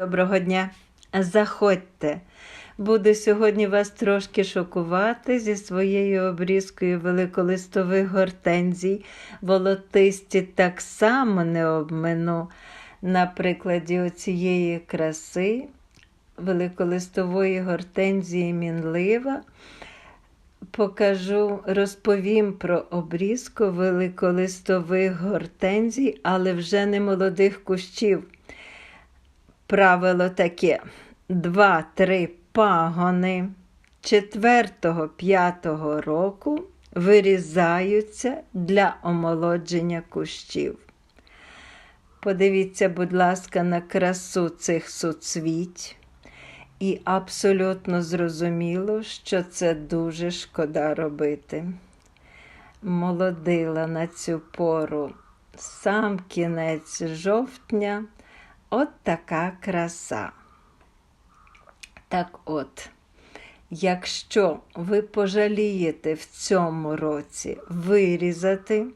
Доброго дня! Заходьте! Буду сьогодні вас трошки шокувати зі своєю обрізкою великолистових гортензій. Волотисті так само не обмину. На прикладі оцієї краси великолистової гортензії мінлива. Покажу, розповім про обрізку великолистових гортензій, але вже не молодих кущів. Правило таке: 2-3 пагони 4-5 року вирізаються для омолодження кущів. Подивіться, будь ласка, на красу цих суцвіть. І абсолютно зрозуміло, що це дуже шкода робити. Молодила на цю пору сам кінець жовтня. От така краса. Так от, якщо ви пожалієте в цьому році вирізати,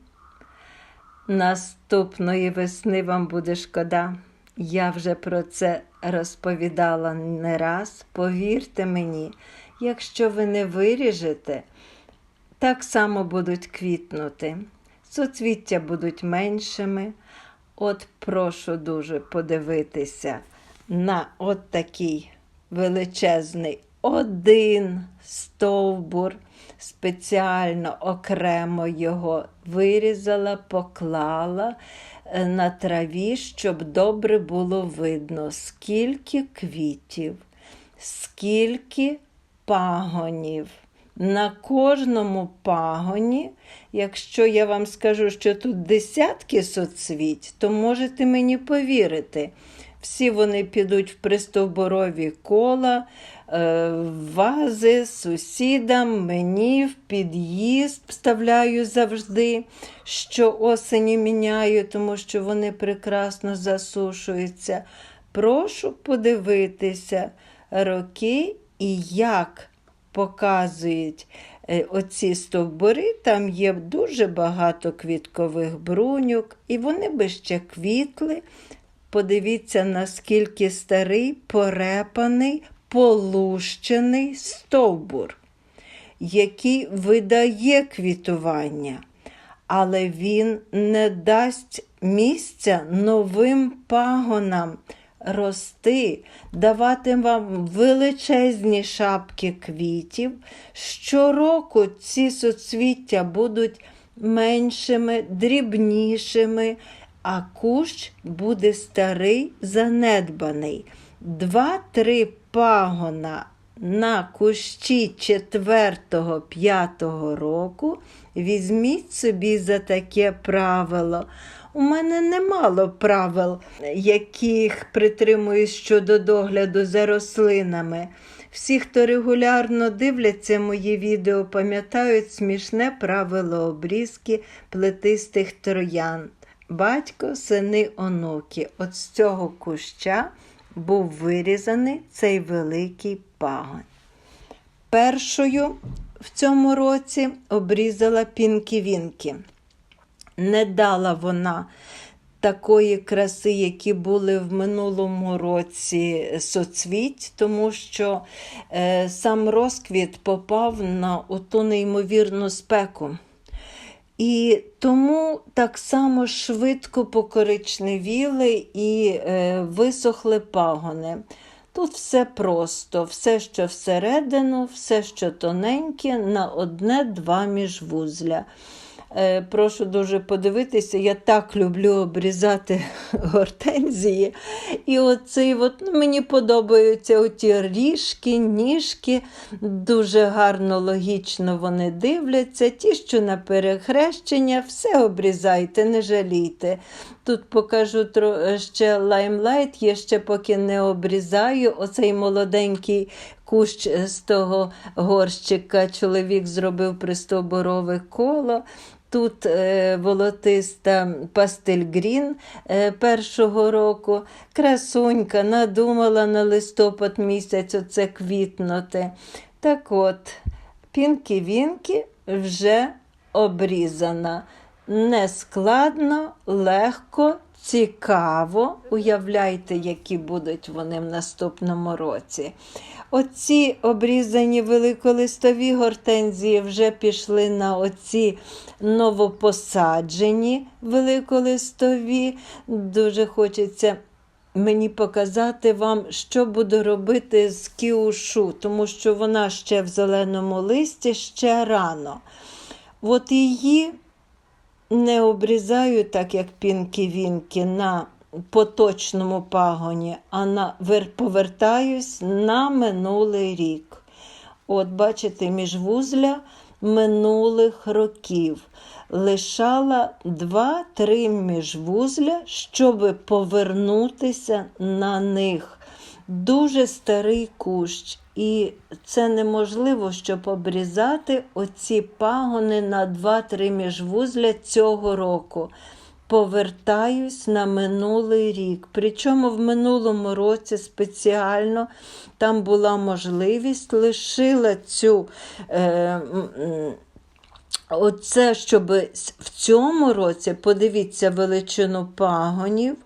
наступної весни вам буде шкода. Я вже про це розповідала не раз. Повірте мені, якщо ви не виріжете, так само будуть квітнути. Соцвіття будуть меншими. От прошу дуже подивитися на от такий величезний один стовбур. Спеціально окремо його вирізала, поклала е, на траві, щоб добре було видно, скільки квітів, скільки пагонів. На кожному пагоні, якщо я вам скажу, що тут десятки соцвіть, то можете мені повірити. Всі вони підуть в пристовборові кола, е, вази, сусідам, мені в під'їзд вставляю завжди, що осені міняю, тому що вони прекрасно засушуються. Прошу подивитися роки і як показують е, оці стовбури, там є дуже багато квіткових бруньок, і вони би ще квітли. Подивіться, наскільки старий, порепаний, полущений стовбур, який видає квітування, але він не дасть місця новим пагонам рости, давати вам величезні шапки квітів. Щороку ці соцвіття будуть меншими, дрібнішими, а кущ буде старий, занедбаний. Два-три пагона на кущі 4-5 року візьміть собі за таке правило. У мене немало правил, яких притримуюсь щодо догляду за рослинами. Всі, хто регулярно дивляться мої відео, пам'ятають смішне правило обрізки плетистих троян. Батько, сини онуки. От з цього куща був вирізаний цей великий пагон. Першою в цьому році обрізала пінки-вінки. Не дала вона такої краси, які були в минулому році соцвіть, тому що е, сам розквіт попав на ту неймовірну спеку. І тому так само швидко покоричневіли і е, висохли пагони. Тут все просто, все, що всередину, все, що тоненьке, на одне-два міжвузля. Е, Прошу дуже подивитися, я так люблю обрізати гортензії. І оцей от, ну, мені подобаються оті ріжки, ніжки, дуже гарно, логічно вони дивляться. Ті, що на перехрещення, все обрізайте, не жалійте. Тут покажу ще лаймлайт, я ще поки не обрізаю. Оцей молоденький кущ з того горщика чоловік зробив пристовборове коло. Тут е, волотиста Пастельгрін е, першого року. Красунька надумала на листопад місяць оце квітнути. Так от, пінки-вінки вже обрізана. Нескладно, легко Цікаво, уявляйте, які будуть вони в наступному році. Оці обрізані великолистові гортензії вже пішли на оці новопосаджені великолистові. Дуже хочеться мені показати вам, що буду робити з кіушу, тому що вона ще в зеленому листі, ще рано. От її не обрізаю, так як пінки-вінки, на поточному пагоні, а на, повертаюсь на минулий рік. От, бачите, міжвузля минулих років. Лишала 2-3 міжвузля, щоб повернутися на них. Дуже старий кущ, і це неможливо, щоб обрізати оці пагони на 2-3 міжвузля цього року. Повертаюсь на минулий рік. Причому в минулому році спеціально там була можливість, лишила цю. Е, Оце, щоб в цьому році подивіться величину пагонів.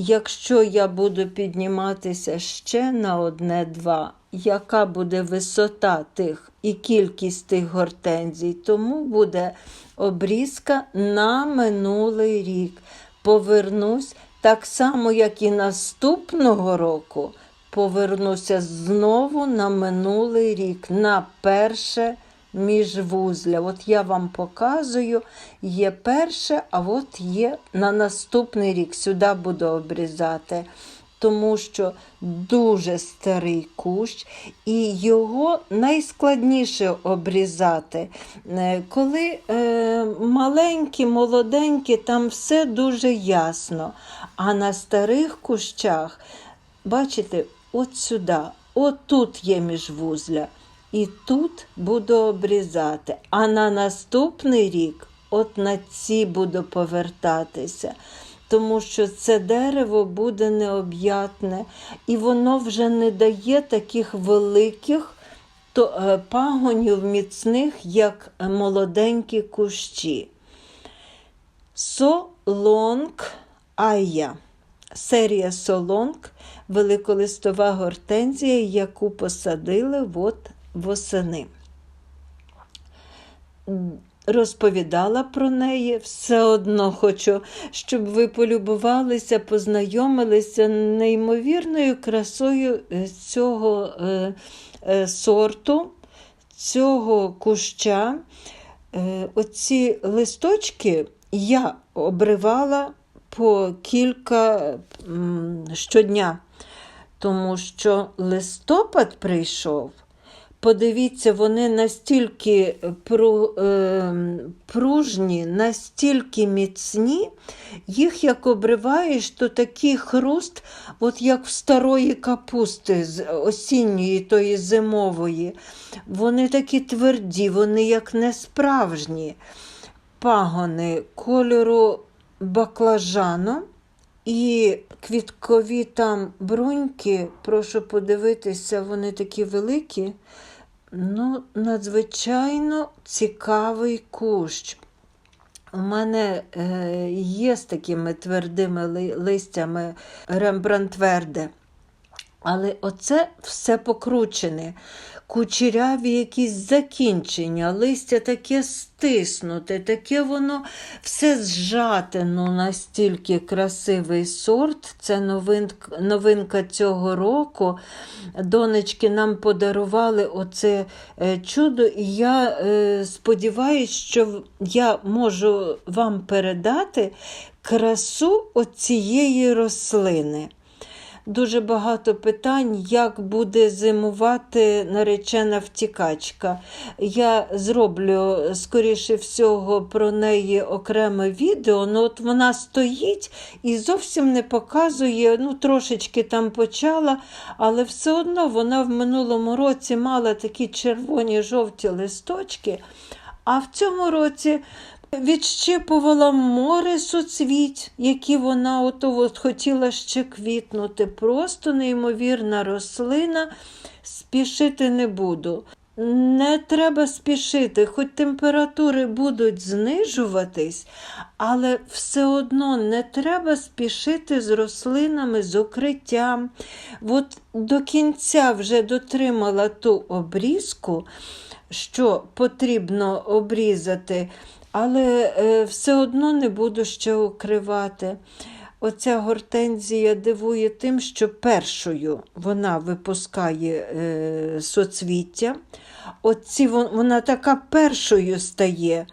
Якщо я буду підніматися ще на одне-два, яка буде висота тих і кількість тих гортензій, тому буде обрізка на минулий рік. Повернусь так само, як і наступного року, повернуся знову на минулий рік, на перше міжвузля. От я вам показую, є перше, а от є на наступний рік. Сюди буду обрізати. Тому що дуже старий кущ, і його найскладніше обрізати. Е, Коли е, маленькі, молоденькі, там все дуже ясно. А на старих кущах, бачите, от сюди, от тут є міжвузля. І тут буду обрізати. А на наступний рік от на ці буду повертатися. Тому що це дерево буде необ'ятне, і воно вже не дає таких великих е, пагонів міцних, як молоденькі кущі. Солонг Айя. Серія Солонг великолистова гортензія, яку посадили от восени. Розповідала про неї, все одно хочу, щоб ви полюбувалися, познайомилися неймовірною красою е, цього е, е, сорту, цього куща. Е, оці листочки я обривала по кілька м, щодня, тому що листопад прийшов. Подивіться, вони настільки пру, е, пружні, настільки міцні, їх як обриваєш, то такий хруст, от як в старої капусти з осінньої, тої зимової. Вони такі тверді, вони як несправжні пагони кольору баклажану. І квіткові там бруньки, прошу подивитися, вони такі великі. Ну, надзвичайно цікавий кущ. У мене е, є з такими твердими листями Рембрандт Верде. Але оце все покручене. Кучеряві якісь закінчення, листя таке стиснуте, таке воно все зжате. Ну, настільки красивий сорт. Це новинка, новинка цього року. Донечки нам подарували оце е, чудо, і я е, сподіваюся, що я можу вам передати красу оцієї рослини. Дуже багато питань, як буде зимувати наречена втікачка. Я зроблю, скоріше всього, про неї окреме відео. Ну, от вона стоїть і зовсім не показує, ну, трошечки там почала, але все одно вона в минулому році мала такі червоні жовті листочки. А в цьому році відщипувала море суцвіть, які вона ото от хотіла ще квітнути. Просто неймовірна рослина, спішити не буду. Не треба спішити, хоч температури будуть знижуватись, але все одно не треба спішити з рослинами, з укриттям. От до кінця вже дотримала ту обрізку, що потрібно обрізати, але е, все одно не буду ще укривати. Оця гортензія дивує тим, що першою вона випускає е, соцвіття. Оці, вона така першою стає,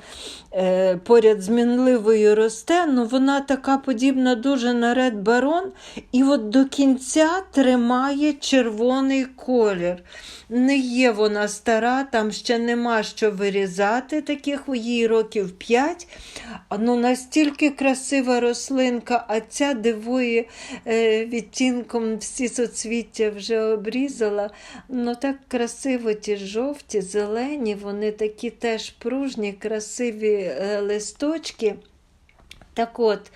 е, поряд з мінливою росте, ну вона така подібна дуже на ред барон, і от до кінця тримає червоний колір. Не є вона стара, там ще нема що вирізати, таких їй років 5. Ну, настільки красива рослинка, а ця дивує е, відтінком всі соцвіття вже обрізала. Ну так красиво ті жовті, зелені, вони такі теж пружні, красиві е, листочки. Так от,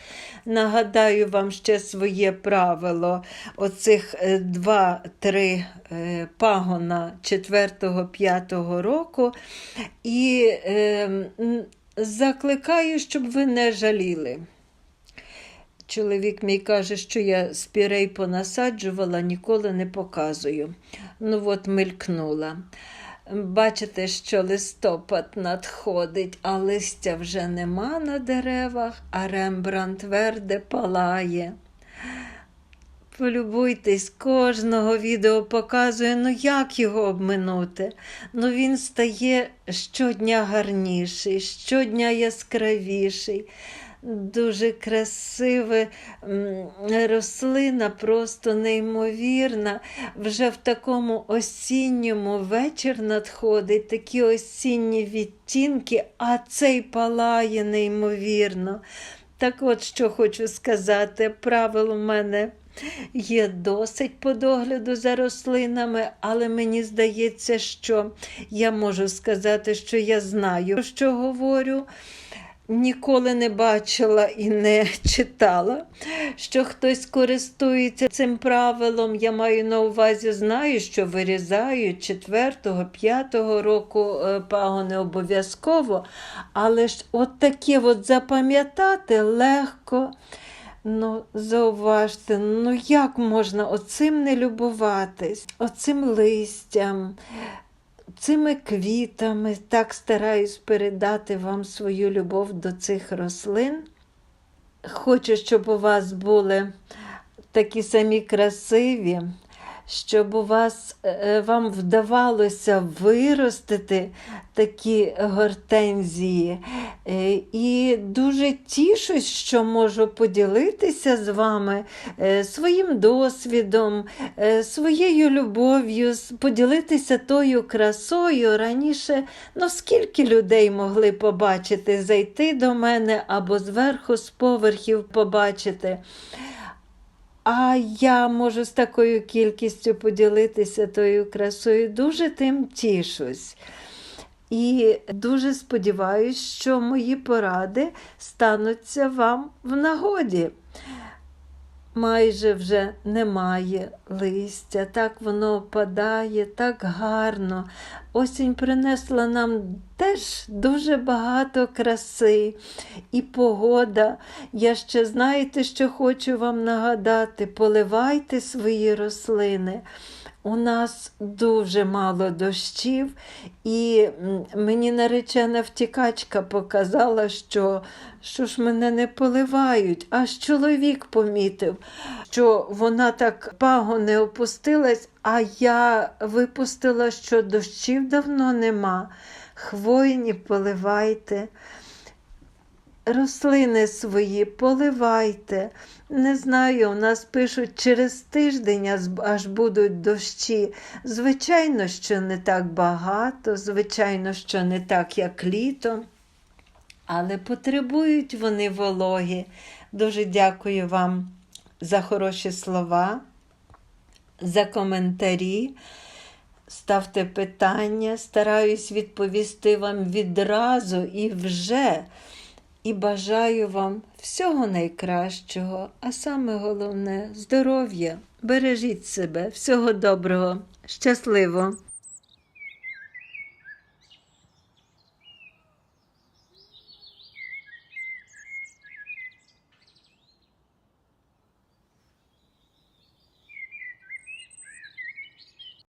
нагадаю вам ще своє правило. Оцих е, два-три е, пагона 4-5 року. І е, закликаю, щоб ви не жаліли. Чоловік мій каже, що я спірей понасаджувала, ніколи не показую. Ну, от мелькнула. Бачите, що листопад надходить, а листя вже нема на деревах, а рембрандт тверде палає. Полюбуйтесь, кожного відео показує, ну як його обминути. Ну він стає щодня гарніший, щодня яскравіший. Дуже красива рослина, просто неймовірна. Вже в такому осінньому вечір надходить такі осінні відтінки, а цей палає неймовірно. Так от що хочу сказати, правил у мене є досить по догляду за рослинами, але мені здається, що я можу сказати, що я знаю, про що говорю. Ніколи не бачила і не читала, що хтось користується цим правилом. Я маю на увазі, знаю, що вирізають 4-5 року е, пагони обов'язково, але ж от таке от запам'ятати легко. Ну, зауважте, ну як можна оцим не любуватись, оцим листям, цими квітами. Так стараюсь передати вам свою любов до цих рослин. Хочу, щоб у вас були такі самі красиві, щоб у вас е, вам вдавалося виростити такі гортензії. Е, І дуже тішусь, що можу поділитися з вами е, своїм досвідом, е, своєю любов'ю, поділитися тою красою. Раніше ну, скільки людей могли побачити, зайти до мене або зверху з поверхів побачити. А я можу з такою кількістю поділитися тою красою. Дуже тим тішусь. І дуже сподіваюся, що мої поради стануться вам в нагоді. Майже вже немає листя, так воно опадає, так гарно. Осінь принесла нам теж дуже багато краси і погода. Я ще знаєте, що хочу вам нагадати: поливайте свої рослини. У нас дуже мало дощів, і мені наречена втікачка показала, що, що ж мене не поливають. Аж чоловік помітив, що вона так пагони опустилась, а я випустила, що дощів давно нема. Хвойні поливайте. Рослини свої поливайте. Не знаю, у нас пишуть через тиждень аж- будуть дощі. Звичайно, що не так багато, звичайно, що не так, як літо, але потребують вони вологи. Дуже дякую вам за хороші слова, за коментарі. Ставте питання, стараюсь відповісти вам відразу і вже. І бажаю вам всього найкращого, а саме головне здоров'я. Бережіть себе, всього доброго, щасливо!